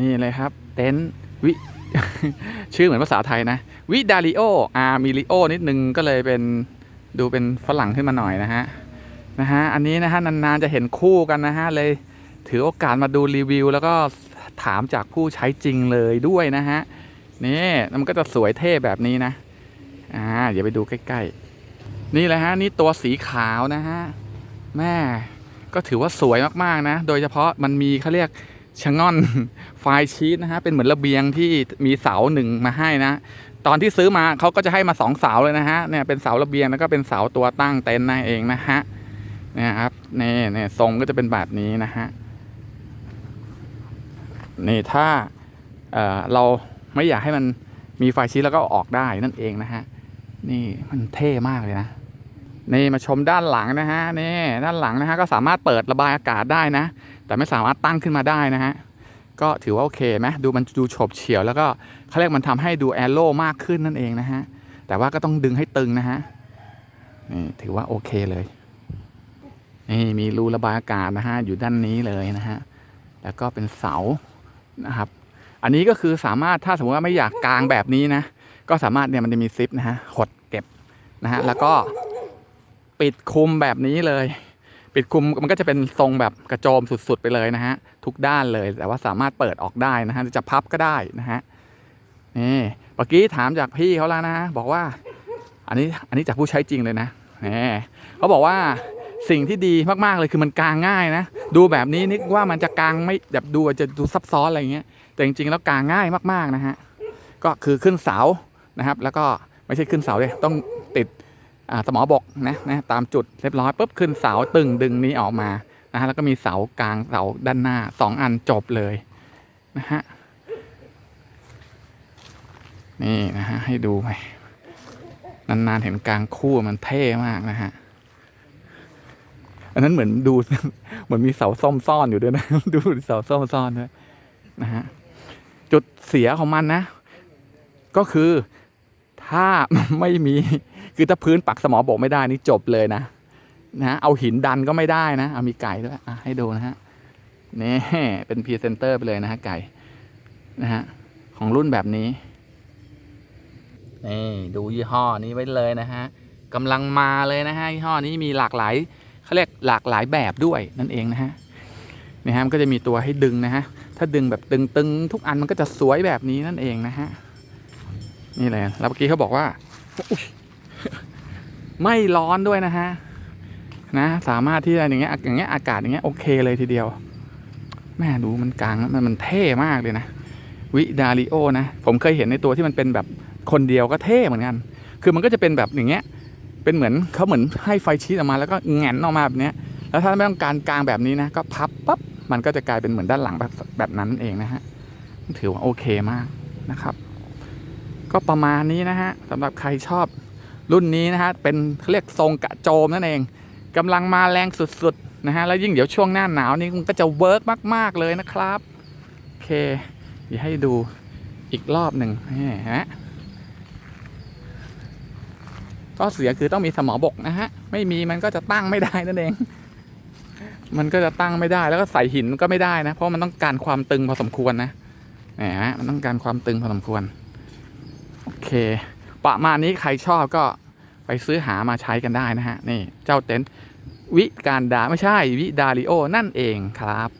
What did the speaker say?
นี่เลยครับ เต็นท์วิชื่อเหมือนภาษาไทยนะ วิดาริโออามิลิโอนิดนึงก็เลยเป็นดูเป็นฝรั่งขึ้นมาหน่อยนะฮะนะฮะอันนี้นะฮะนานๆจะเห็นคู่กันนะฮะเลยถือโอกาสมาดูรีวิว แล้วก็ถามจากผู้ใช้จริงเลยด้วยนะฮะนี่มันก็จะสวยเท่แบบนี้นะอ่าเดี๋ยวไปดูใกล้ๆ นี่แหละฮะนี่ตัวสีขาวนะฮะแม่ก็ถือว่าสวยมากๆนะ โดยเฉพาะมันมีเขาเรียกชะง่อน ไฟล์ชีตนะฮะเป็นเหมือนระเบียงที่มีเสาหนึ่งมาให้นะตอนที่ซื้อมาเขาก็จะให้มาสองเสาเลยนะฮะเนี่ยเป็นเสาระเบียงแล้วก็เป็นเสาตัวตั้งเต็นท์นั่นเองนะฮะเนี่ยครับนี่เนี่ยทรงก็จะเป็นแบบนี้นะฮะนี่ถ้าเอ่อเราไม่อยากให้มันมีไฟชีตแล้วก็อออกได้นั่นเองนะฮะนี่มันเท่มากเลยนะนี่มาชมด้านหลังนะฮะนี่ด้านหลังนะฮะก็สามารถเปิดระบายอากาศได้นะ แต่ไม่สามารถตั้งขึ้นมาได้นะฮะ ก็ถือว่าโอเคไหมดูมันดูโฉบเฉี่ยวแล้วก็เขาเรียกมันทำให้ดูแอโร่มากขึ้นนั่นเองนะฮะ แต่ว่าก็ต้องดึงให้ตึงนะฮะนี่ถือว่าโอเคเลยนี่มีรูระบายอากาศนะฮะอยู่ด้านนี้เลยนะฮะแล้วก็เป็นเสานะครับ อันนี้ก็คือสามารถถ้าสมมติว่าไม่อยากกางแบบนี้นะก็สามารถเนี่ยมันจะมีซิปนะฮะหดเก็บนะฮะแล้วก็ปิดคุมแบบนี้เลย ปิดคุมมันก็จะเป็นทรงแบบกระโจมสุดๆไปเลยนะฮะทุกด้านเลย แต่ว่าสามารถเปิดออกได้นะฮะจะพับก็ได้นะฮะนี่เมื่อกี้ถามจากพี่เขาแล้วนะบอกว่า อันนี้อันนี้จากผู้ใช้จริงเลยนะนี่เขาบอกว่าสิ่งที่ดีมากๆเลยคือมันกางง่ายนะ ดูแบบนี้นึกว่ามันจะกางไม่แบบดูจะดูซับซ้อนอะไรอย่างเงี้ยแต่จริงๆแล้วกางง่ายมากๆนะฮะก็คือขึ้นเสานะครับ แล้วก็ไม่ใช่ขึ้นเสาเลยต้องติด สมอบกนะนะตามจุดเรียบร้อยปุ๊บขึ้นเสาตึงดึงนี้ออกมานะฮะแล้วก็มีเสากลางเสาด้านหน้าสองอันจบเลยนะฮะนี่นะฮะให้ดูไปนานๆเห็นกลางคู่มันเท่มากนะฮะอันนั้นเหมือนดูเหมือนมีเสาส้มซ่อนอยู่ด้วยนะดูเสาส้มซ่อนด้วยนะฮะจุดเสียของมันนะ ก็คือถ้าไม่มี คือถ้าพื้นปักสมอบกไม่ได้นี่จบเลยนะนะเอาหินดันก็ไม่ได้นะเอามีไก่ด้วยอะให้ดูนะฮะนี่เป็นพรีเซนเตอร์ไปเลยนะฮะไก่นะฮะของรุ่นแบบนี้นี่ดูยี่ห้อนี้ไว้เลยนะฮะกำลังมาเลยนะฮะยี่ห้อนี้มีหลากหลายเขาเรียกหลากหลายแบบด้วยนั่นเองนะฮะนี่ฮะมันก็จะมีตัวให้ดึงนะฮะถ้าดึงแบบตึงๆทุกอันมันก็จะสวยแบบนี้นั่นเองนะฮะนี่เลยแล้วเมื่อกี้เขาบอกว่า ไม่ร้อนด้วยนะฮะนะสามารถที่จะอย่างเงี้ยอย่างเงี้ยอากาศอย่างเงี้ยโอเคเลยทีเดียว แม่ดูมันกลางมันมันเท่มากเลยนะวิดาริโอนะผมเคยเห็นในตัวที่มันเป็นแบบคนเดียวก็เท่เหมือนกัน คือมันก็จะเป็นแบบอย่างเงี้ยเป็นเหมือนเขาเหมือนให้ไฟชีสออกมาแล้วก็แงนออกมาแบบเนี้ยแล้วถ้าไม่ต้องการกลางแบบนี้นะก็พับปั๊บมันก็จะกลายเป็นเหมือนด้านหลังแบบแบบนั้นเองนะฮะถือว่าโอเคมากนะครับ ก็ประมาณนี้นะฮะสำหรับใครชอบ รุ่นนี้นะฮะเป็นเขาเรียกทรงกระโจมนั่นเองกำลังมาแรงสุดๆนะฮะแล้วยิ่งเดี๋ยวช่วงหน้าหนาวนี่มันก็จะเวิร์กมากๆเลยนะครับโอเคเดี๋ยวให้ดูอีกรอบหนึ่งนี่ฮะก็เสียคือต้องมีสมอบกนะฮะ ไม่มีมันก็จะตั้งไม่ได้นั่นเอง มันก็จะตั้งไม่ได้แล้วก็ใส่หินก็ไม่ได้นะ เพราะมันต้องการความตึงพอสมควรนะนี่ฮะมันต้องการความตึงพอสมควร โอเค ประมาณนี้ใครชอบก็ไปซื้อหามาใช้กันได้นะฮะ นี่เจ้าเต็นท์วิการดาไม่ใช่วิดาริโอนั่นเองครับ